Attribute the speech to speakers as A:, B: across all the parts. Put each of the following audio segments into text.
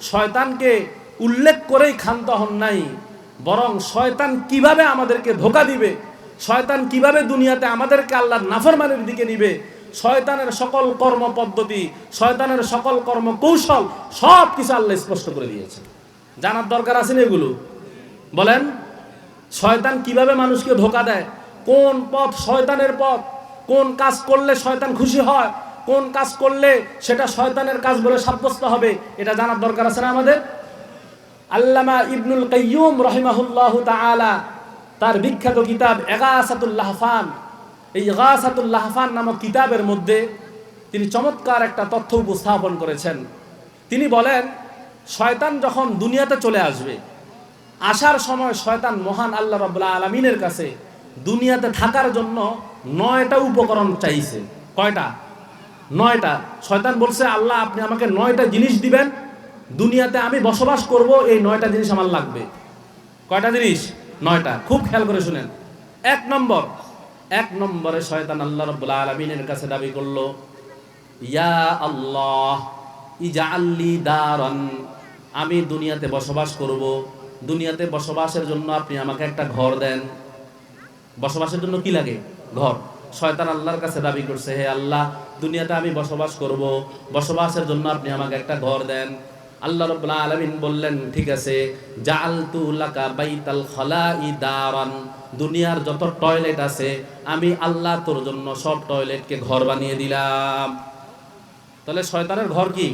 A: শয়তানকে উল্লেখ করেই ক্ষান্ত হন নাই, বরং শয়তান কীভাবে আমাদেরকে ধোকা দিবে, শয়তান কীভাবে দুনিয়াতে আমাদেরকে আল্লাহর নাফরমানের দিকে নিবে, শয়তানের সকল কর্ম পদ্ধতি, শয়তানের সকল কর্ম কৌশল, সব কিছু আল্লাহ স্পষ্ট করে দিয়েছে জানার দরকার আছে না এগুলো? বলেন, শয়তান কীভাবে মানুষকে ধোকা দেয়? কোন পথ শয়তানের পথ? কোন কাজ করলে শয়তান খুশি হয়? কোন কাজ করলে সেটা শয়তানের কাজ বলে সাব্যস্ত হবে? এটা জানার দরকার আছে না আমাদের? আল্লামা ইবনুল কাইয়ুম রহিমাহুল্লাহ তাআলা তার বিখ্যাত কিতাব এগাসাতুল লাহফান। এই এগাসাতুল লাহফান নামক কিতাবের মধ্যে তিনি চমৎকার একটা তথ্য উপস্থাপন করেছেন। তিনি বলেন, শয়তান যখন দুনিয়াতে চলে আসবে, আসার সময় শয়তান মহান আল্লাহ রাব্বুল আলামিনের কাছে দুনিয়াতে থাকার জন্য নয়টা উপকরণ চাইছে। কয়টা? নয়টা। শয়তান বলছে, আল্লাহ, আপনি আমাকে নয়টা জিনিস দিবেন। দুনিয়াতে আমি বসবাস করব, এই নয়টা জিনিস আমার লাগবে। কয়টা জিনিস? নয়টা। খুব খেয়াল করে শুনেন। এক নম্বর। এক নম্বরে শয়তান আল্লাহ রাব্বুল আলামিনের কাছে দাবি করল, ইয়া আল্লাহ ইজাআল্লি দারান। আমি দুনিয়াতে বসবাস করব। দুনিয়াতে বসবাসের জন্য আপনি আমাকে একটা ঘর দেন। বসবাসের জন্য কি লাগে? ঘর। শয়তান আল্লাহর কাছে দাবি করছে, হে আল্লাহ, দুনিয়াতে আমি বসবাস করব। বসবাসের জন্য আপনি আমাকে একটা ঘর দেন। আল্লাহ রাব্বুল আলামিন বললেন, ঠিক আছে, জাআলতু লাকা বাইতাল খলাই দারান। দুনিয়ার যত টয়লেট আছে, আমি আল্লাহ তোর জন্য সব টয়লেটকে ঘর বানিয়ে দিলাম। তাহলে শয়তানের ঘর কি?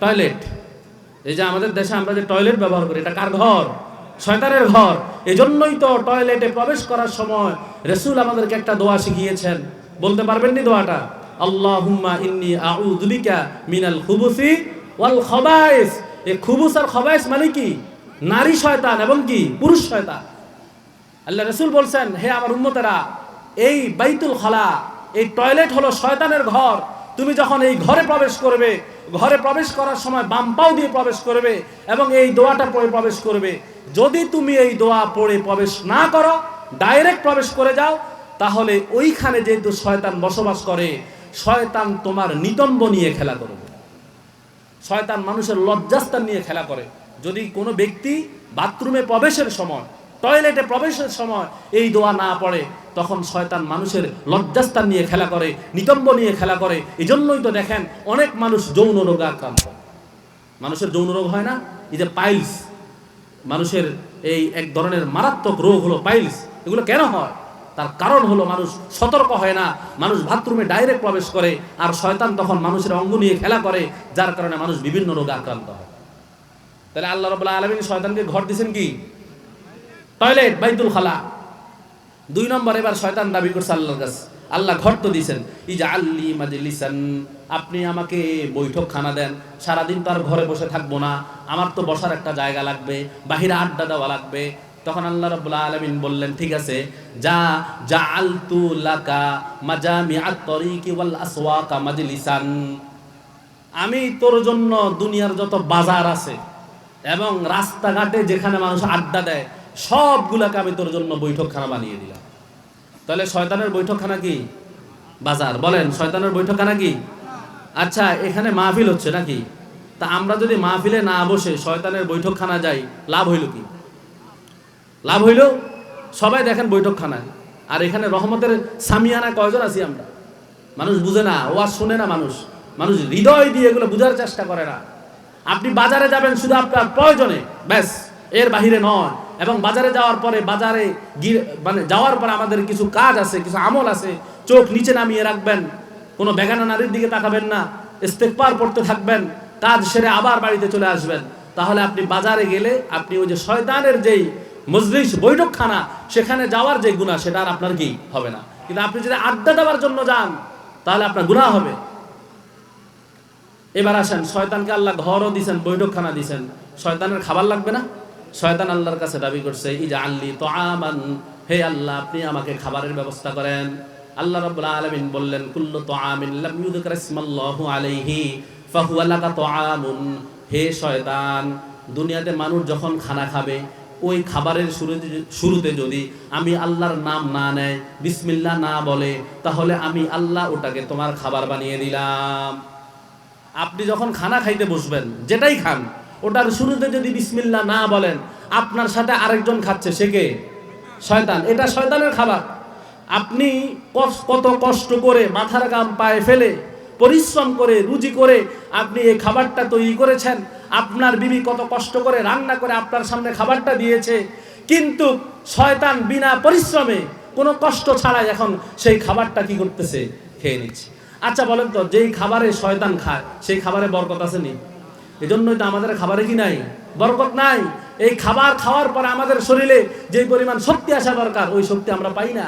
A: টয়লেট। এই যে আমাদের দেশে আমরা যে টয়লেট ব্যবহার করি, এটা কার ঘর? শয়তানের ঘর। এজন্যই তো টয়লেটে প্রবেশ করার সময় রসুল আমাদেরকে একটা দোয়া শিখিয়েছেন। বলতে পারবেন নি দোয়াটা? আল্লাহুম্মা ইন্নি আউযু বিকা মিনাল খুবুসি ওয়াল খবাইস। এই খুবুস আর খবাইস মানে কি? নারী শয়তান এবং কি? পুরুষ শয়তান। আল্লাহ রসুল বলছেন, হে আমার উম্মতেরা, এই বাইতুল খালা, এই টয়লেট হলো শয়তানের ঘর। তুমি যখন এই ঘরে প্রবেশ করবে, ঘরে প্রবেশ করার সময় বাম পাও দিয়ে প্রবেশ করবে এবং এই দোয়াটা পড়ে প্রবেশ করবে। যদি তুমি এই দোয়া পড়ে প্রবেশ না করো ডাইরেক্ট প্রবেশ করে যাও, তাহলে ওইখানে যেহেতু শয়তান বসবাস করে, শয়তান তোমার নিতম্ব নিয়ে খেলা করবে। শয়তান মানুষের লজ্জাস্থান নিয়ে খেলা করে। যদি কোনো ব্যক্তি বাথরুমে প্রবেশের সময়, টয়লেটে প্রবেশের সময় এই দোয়া না পড়ে, তখন শয়তান মানুষের লজ্জাস্থান নিয়ে খেলা করে, নিতম্ব নিয়ে খেলা করে। এই জন্যই তো দেখেন, অনেক মানুষ যৌন রোগে আক্রান্ত। মানুষের যৌন রোগ হয় না? এই যে পাইলস। মানুষের এই এক ধরনের মারাত্মক রোগ হলো পাইলস। এগুলো কেন হয়? তার কারণ হলো মানুষ সতর্ক হয় না, মানুষ বাথরুমে ডাইরেক্ট প্রবেশ করে, আর শয়তান তখন মানুষের অঙ্গ নিয়ে খেলা করে, যার কারণে মানুষ বিভিন্ন রোগে আক্রান্ত হয়। তাহলে আল্লাহ রবাহ আলমিন শয়তানকে ঘর দিয়েছেন কি? টয়লেট, বাইতুল খালা। দুই নম্বর এবার শয়তান দাবি করছে আল্লাহর কাছে। আল্লাহ ঘর তো দিয়েছেন ইজা আল্লি মাজলিসান। আপনি আমাকে বৈঠক খানা দেন। সারাদিন তো আর ঘরে বসে থাকব না। আমার তো বসার একটা জায়গা লাগবে। বাহিরে আড্ডা দেওয়া লাগবে। তখন আল্লাহ রাব্বুল আলামিন বললেন, ঠিক আছে, যা যা আলতু লাকা মাজামিআত তরিকি ওয়াল আসওয়াকা আমি তোর জন্য দুনিয়ার যত বাজার আছে এবং রাস্তাঘাটে যেখানে মানুষ আড্ডা দেয়, সবগুলাকে আমি তোর জন্য বৈঠকখানা বানিয়ে দিলাম। তাহলে শয়তানের বৈঠকখানা কি? বাজার। বলেন, শয়তানের বৈঠকখানা কি? আচ্ছা এখানে মাহফিল হচ্ছে নাকি? তা আমরা যদি মাহফিলে না বসে শয়তানের বৈঠকখানা যাই, লাভ হইল কি? লাভ হইল সবাই দেখেন বৈঠকখানায় আর এখানে রহমতের সামিয়ানা কয়জন আছি আমরা? মানুষ বুঝে না ও আর শুনে না মানুষ। মানুষ হৃদয় দিয়ে এগুলো বোঝার চেষ্টা করে না। আপনি বাজারে যাবেন শুধু আপনার প্রয়োজনে, ব্যাস, এর বাহিরে নয়। এবং বাজারে যাওয়ার পরে বাজারে মানে যাওয়ার পরে আমাদের কিছু কাজ আছে, কিছু আমল আছে, চোখ নিচে নামিয়ে রাখবেন। কোনো বেগানা নারীর দিকে তাকাবেন না, ইস্তেকবার পড়তে থাকবেন, কাজ সেরে আবার বাড়িতে চলে আসবেন। তাহলে আপনি বাজারে গেলে আপনি ওই যে শয়তানের যেই মজলিস, বৈঠকখানা, সেখানে যাওয়ার যে গুণা সেটা আর আপনার কি হবে না। কিন্তু আপনি যদি আড্ডা দেওয়ার জন্য যান, তাহলে আপনার গুণা হবে। এবার আসেন, শয়তানকে আল্লাহ ঘরও দিছেন, বৈঠকখানা দিছেন। শয়তানের খাবার লাগবে না? শয়তান আল্লাহর কাছে দাবি করছে, ইজা আল্লি তো আমান হে আল্লাহ, আপনি আমাকে খাবারের ব্যবস্থা করেন। আল্লাহ রাব্বুল আলামিন বললেন, কুল্লু তুআমিন লাম ইউযকার ইসমাল্লাহু আলাইহি, ফাহুয়া লাকা তুআমুন। হে শয়তান, দুনিয়াতে মানুষ যখন খানা খাবে ওই খাবারের শুরুতে শুরুতে যদি আমি আল্লাহর নাম না নেয়, বিসমিল্লাহ না বলে, তাহলে আমি আল্লাহ ওটাকে তোমার খাবার বানিয়ে দিলাম। আপনি যখন খানা খাইতে বসবেন, যেটাই খান, ওটার শুরুতে যদি বিসমিল্লা না বলেন, আপনার সাথে আরেকজন খাচ্ছে, সে কে? শয়তান। এটা শয়তানের খাবার। আপনি কত কষ্ট করে মাথার গাম পায়ে ফেলে পরিশ্রম করে, রুজি করে আপনি এই খাবারটা তৈরি করেছেন। আপনার বিবি কত কষ্ট করে রান্না করে আপনার সামনে খাবারটা দিয়েছে। কিন্তু শয়তান বিনা পরিশ্রমে কোনো কষ্ট ছাড়াই এখন সেই খাবারটা কি করতেছে? খেয়ে নিচ্ছে। আচ্ছা বলেন তো, যেই খাবারে শয়তান খায়, সেই খাবারে বরকত আছে নি? এই জন্যই তো আমাদের খাবারে কি নাই? বরকত নাই। এই খাবার খাওয়ার পরে আমাদের শরীরে যে পরিমাণ শক্তি আসা দরকার, ওই শক্তি আমরা পাই না।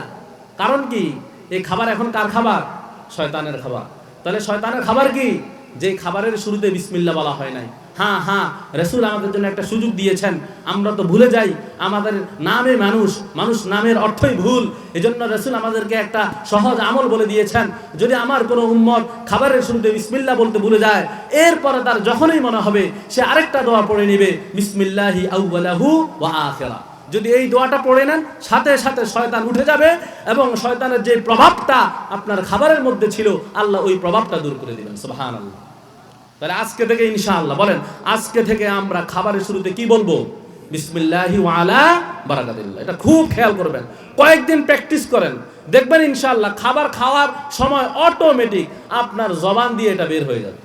A: কারণ কি? এই খাবার এখন কার খাবার? শয়তানের খাবার। তাহলে শয়তানের খাবার কি? যে খাবারের শুরুতে বিসমিল্লা বলা হয় নাই। হ্যাঁ হ্যাঁ রসুল আমাদের জন্য একটা সুযোগ দিয়েছেন। আমরা তো ভুলে যাই, আমাদের নামে মানুষ মানুষ নামের অর্থই ভুল। এজন্য রসুল আমাদেরকে একটা সহজ আমল বলে দিয়েছেন। যদি আমার কোনো উম্মত খাবারের শুরুতে বিসমিল্লা বলতে ভুলে যায়, এরপরে তার যখনই মনে হবে, সে আরেকটা দোয়া পড়ে নেবে, বিসমিল্লাহি আউ্বালাহু ওয়া আখিরা যদি এই দোয়াটা পড়ে নেন, সাথে সাথে শয়তান উঠে যাবে এবং শয়তানের যে প্রভাবটা আপনার খাবারের মধ্যে ছিল, আল্লাহ ওই প্রভাবটা দূর করে দিবেন। সুবহান আল্লাহ তাহলে আজকে থেকে ইনশাআল্লাহ বলেন, আজকে থেকে আমরা খাবারের শুরুতে কি বলব? বিসমিল্লাহি ওয়ালা বারাকাতিল্লাহ। এটা খুব খেয়াল করবেন। কয়েকদিন প্র্যাকটিস করেন। দেখবেন ইনশাআল্লাহ খাবার খাওয়ার সময় অটোমেটিক আপনার জবান দিয়ে এটা বের হয়ে যাবে।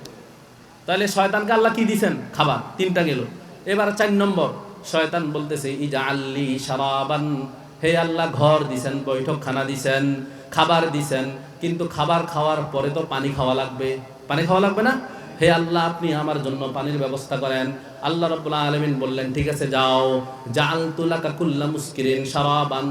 A: তাহলে শয়তানকে আল্লাহ কি দিছেন? খাবার। তিনটা গেল। এবার চার নম্বর। শয়তান বলতেছে ইজা আল্লি সারাবান হে আল্লাহ, ঘর দিছেন, বৈঠকখানা দিছেন, খাবার দিছেন, কিন্তু খাবার খাওয়ার পরে তো পানি খাওয়া লাগবে। পানি খাওয়া লাগবে না? হে আল্লাহ, আপনি আমার জন্য পানির ব্যবস্থা করেন। আল্লাহ রব্বুল্লাহ আলমিন বললেন, ঠিক আছে, যাও। জাল তুলাকা কুল্লা মুস্কিরিন সারাবান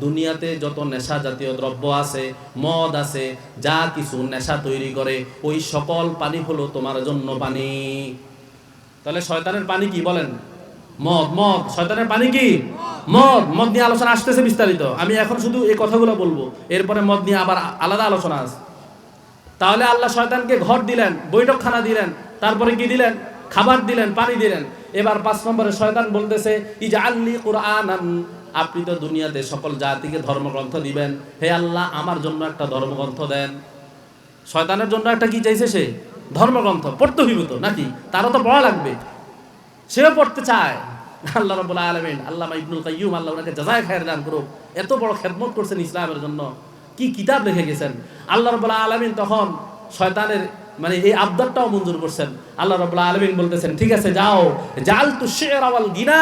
A: দুনিয়াতে যত নেশা জাতীয় দ্রব্য আছে, মদ আছে, যা কিছু নেশা তৈরি করে, ওই সকল পানি হলো তোমার জন্য পানি। তাহলে শয়তানের পানি কি বলেন? মদ মদ। শয়তানের পানি কি? মদ। মদ নিয়ে আলোচনা আসতেছে বিস্তারিত। আমি এখন শুধু এই কথাগুলো বলব। এরপরে মদ নিয়ে আবার আলাদা আলোচনা আছে। তাহলে আল্লাহ শয়তানকে ঘর দিলেন, বৈঠকখানা দিলেন, তারপরে কি দিলেন? খাবার দিলেন, পানি দিলেন। এবার পাঁচ নম্বরে শয়তান বলতেছে ইজা আল্লি কোরআন আপনি তো দুনিয়াতে সকল জাতিকে ধর্মগ্রন্থ দিবেন। হে আল্লাহ, আমার জন্য একটা ধর্মগ্রন্থ দেন। শয়তানের জন্য একটা কি চাইছে সে? ধর্মগ্রন্থ। পড়তে হইব তো, নাকি? তারও তো পড়া লাগবে। সেও পড়তে চায়। আল্লাহ রবুল্লাহ আলমিন, আল্লাহ ইবনুল কাইয়ুম, আল্লাহ ওনাকে জাজায় খায়ের দান করুক। এত বড় খেদমত করছেন ইসলামের জন্য। কি কিতাব লিখে গেছেন। আল্লাহ রবুল্লাহ আলমিন তখন শয়তানের মানে এই আবদারটাও মঞ্জুর করছেন। আল্লাহ রবুল্লাহ আলমিন বলতেছেন, ঠিক আছে, যাও। জাল তু শের আওয়াল গিনা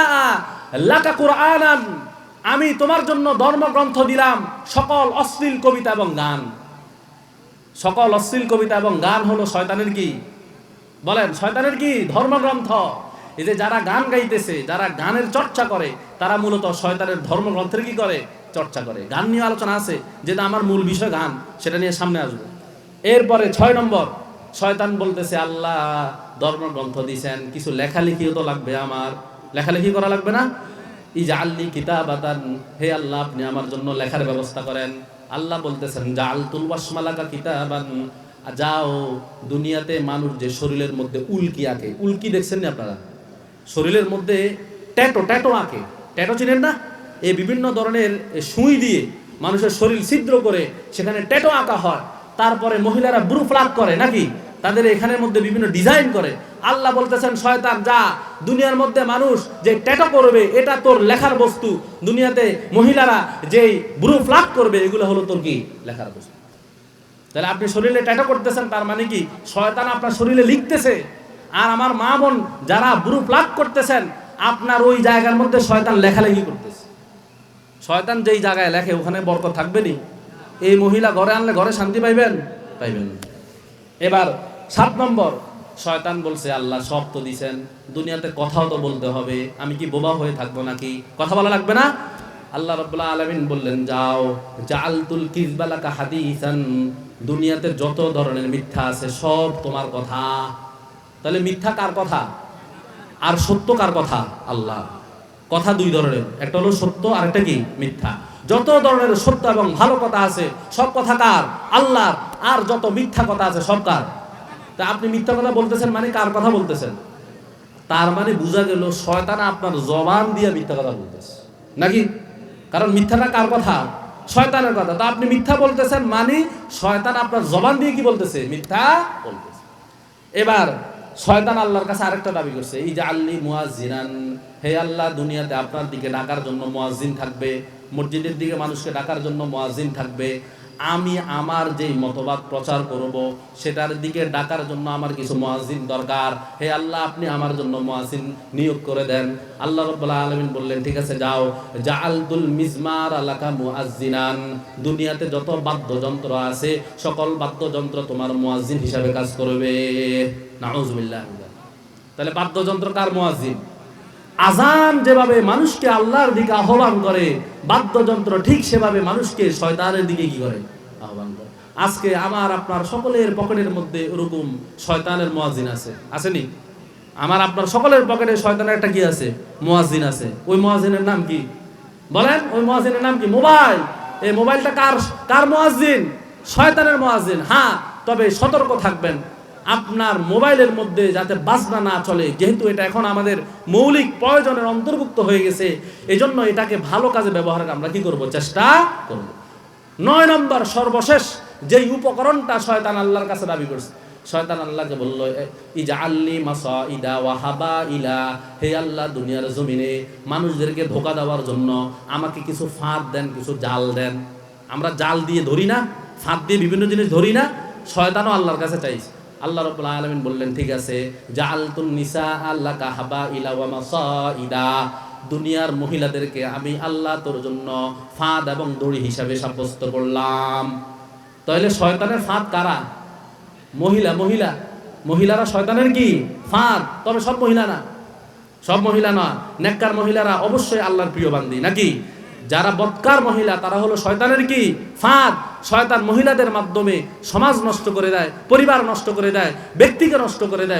A: লাকা কুরআনান। আমি তোমার জন্য ধর্মগ্রন্থ দিলাম। সকল অশ্লীল কবিতা এবং গান। সকল অশ্লীল কবিতা এবং গান হলো শয়তানের কি? বলেন, শয়তানের কি? ধর্মগ্রন্থ। এই যে যারা গান গাইতেছে, যারা গানের চর্চা করে, তারা মূলত শয়তানের ধর্মগ্রন্থের কি করে? চর্চা করে। গান নিয়ে আলোচনা আছে যেটা আমার মূল বিষয় গান, সেটা নিয়ে সামনে আসব। এরপরে ছয় নম্বর, শয়তান বলতেছে, আল্লাহ, ধর্মগ্রন্থ দিছেন, কিছু লেখালেখিও তো লাগবে আমার। লেখালেখি করা লাগবে না? ইজা আল্লি কিতাবাতান, হে আল্লাহ, আপনি আমার জন্য লেখার ব্যবস্থা করেন। আল্লাহ বলতেছেন জাল তুল ওয়াসমালাকা কিতাবান। যাও, দুনিয়াতে মানুষ যে শরীরের মধ্যে উল্কি আঁকে। উল্কি দেখছেন না আপনারা? শরীরের মধ্যে ট্যাটো ট্যাটো আঁকে। ট্যাটো চিনেন না? এই বিভিন্ন ধরনের সুই দিয়ে মানুষের শরীর ছিদ্র করে সেখানে ট্যাটো আঁকা হয়। তারপরে মহিলারা ব্রু ফ্লাগ করে, নাকি? তাদের এখানের মধ্যে বিভিন্ন ডিজাইন করে। আল্লাহ বলতেছেন, শয়তান, যা। দুনিয়ার মধ্যে মানুষ যে ট্যাটো করবে, এটা তোর লেখার বস্তু। দুনিয়াতে মহিলারা যেই ব্রু ফ্লাগ করবে, এগুলো হলো তোর কি? লেখার বস্তু। তাহলে আপনি শরীরে ট্যাটো করতেছেন, তার মানে কি? শয়তান আপনার শরীরে লিখতেছে। আর আমার মা বোন যারা ব্রু প্লাগ করতেছেন আপনার ওই জায়গার মধ্যে শয়তান লেখালেখি করতেছে। শয়তান যেই জায়গায় লেখে ওখানে বরকত থাকবে নি? এই মহিলা ঘরে আনলে ঘরে শান্তি পাইবেন? পাইবেন। এবার সাত নম্বর শয়তান বলছে আল্লাহ সব তো দিছেন দুনিয়াতে কথাও তো বলতে হবে আমি কি বোবা হয়ে থাকব নাকি? কথা বলা লাগবে না? আল্লাহ রাব্বুল আলামিন বললেন যাও জালতুল কিজবালাকা হাদিসান দুনিয়াতে যত ধরনের মিথ্যা আছে সব তোমার কথা। তাহলে মিথ্যা কার কথা? আর সত্য কার কথা? আল্লাহ। কথা দুই ধরনের। একটা হলো সত্য আর একটা কি? মিথ্যা। যত ধরনের সত্য এবং ভালো কথা আছে, সব কথা কার? আল্লাহর। আর যত মিথ্যা কথা আছে, সব কার? তা আপনি মিথ্যা কথা বলতেছেন মানে কার কথা বলতেছেন? তার মানে বোঝা গেল শয়তান আপনার জবান দিয়ে মিথ্যা কথা বলতেছে। নাকি? কারণ মিথ্যাটা কার কথা? শয়তানের কথা। তা আপনি মিথ্যা বলতেছেন মানে শয়তান আপনার জবান দিয়ে কি বলতেছে? মিথ্যা বলতেছে। এবার শয়তান আল্লাহর কাছে আরেকটা দাবি করছে, এই যে আল্লি মুয়াজ্জিনান, হে আল্লাহ, দুনিয়াতে আপনার দিকে ডাকার জন্য মুয়াজ্জিন থাকবে, মসজিদের দিকে মানুষকে ডাকার জন্য মুয়াজ্জিন থাকবে, আমি আমার যেই মতবাদ প্রচার করব, সেটার দিকে ডাকার জন্য আমার কিছু মুয়াজ্জিন দরকার। হে আল্লাহ, আপনি আমার জন্য মুয়াজ্জিন নিয়োগ করে দেন। আল্লাহ রাব্বুল আলামিন বললেন, ঠিক আছে, যাও। জাআলতুল মিজমার আলাকা মুয়াজ্জিনান, দুনিয়াতে যত বাদ্যযন্ত্র আছে, সকল বাদ্যযন্ত্র তোমার মুয়াজ্জিন হিসাবে কাজ করবে। তাহলে বাদ্যযন্ত্র কার মুয়াজ্জিন? আজান যেভাবে মানুষকে আল্লাহর দিকে আহ্বান করে, বাদ্যযন্ত্র ঠিক সেভাবে মানুষকে শয়তানের দিকে কি করে? আহ্বান করে। আজকে আমার, আপনার সকলের পকেটের মধ্যে ওরকম শয়তানের মুয়াজ্জিন আছে। আসেনি? আমার, আপনার সকলের পকেটে শয়তানের একটা কি আছে? মুয়াজ্জিন আছে। ওই মুয়াজ্জিনের নাম কি? বলেন, ওই মুয়াজ্জিনের নাম কি? মোবাইল। এই মোবাইলটা কার কার মুয়াজ্জিন? শয়তানের মুয়াজ্জিন। হ্যাঁ তবে সতর্ক থাকবেন। আপনার মোবাইলের মধ্যে যাতে বাজনা না চলে, যেহেতু এটা এখন আমাদের মৌলিক প্রয়োজনের অন্তর্ভুক্ত হয়ে গেছে, এজন্য এটাকে ভালো কাজে ব্যবহার আমরা কি করব? চেষ্টা করব। নয় নম্বর সর্বশেষ, যেই উপকরণটা শয়তান আল্লাহর কাছে দাবি করছে। শয়তান আল্লাহকে বলল ইজা আল্লি মাসা ইদা ওয়াহাবা ইলা হে আল্লাহ, দুনিয়ার জমিনে মানুষদেরকে ধোকা দেওয়ার জন্য আমাকে কিছু ফাঁদ দেন, কিছু জাল দেন। আমরা জাল দিয়ে ধরি না, ফাঁদ দিয়ে বিভিন্ন জিনিস ধরি না, শয়তানও আল্লাহর কাছে চাইছে। আল্লাহ রব্বুল আলামিন বললেন, ঠিক আছে, জাআলতুন নিসা আল্লাহ কাহাবা ইলা ওয়া মাসাইদা। দুনিয়ার মহিলাদেরকে আমি আল্লাহ তোর জন্য ফাঁদ এবং দড়ি হিসাবে সাব্যস্ত করলাম। তাহলে শয়তানের ফাঁদ কারা? মহিলা মহিলা। মহিলারা শয়তানের কি? ফাঁদ। তবে সব মহিলা না? সব মহিলা না। নেককার মহিলারা অবশ্যই আল্লাহর প্রিয় বান্দি, নাকি? যারা বৎকার মহিলা, তারা হলো শয়তানের কি? ফাঁদ। শয়তান মহিলাদের মাধ্যমে সমাজ নষ্ট করে দেয়, পরিবার নষ্ট করে দেয়, ব্যক্তিকে নষ্ট করে দেয়।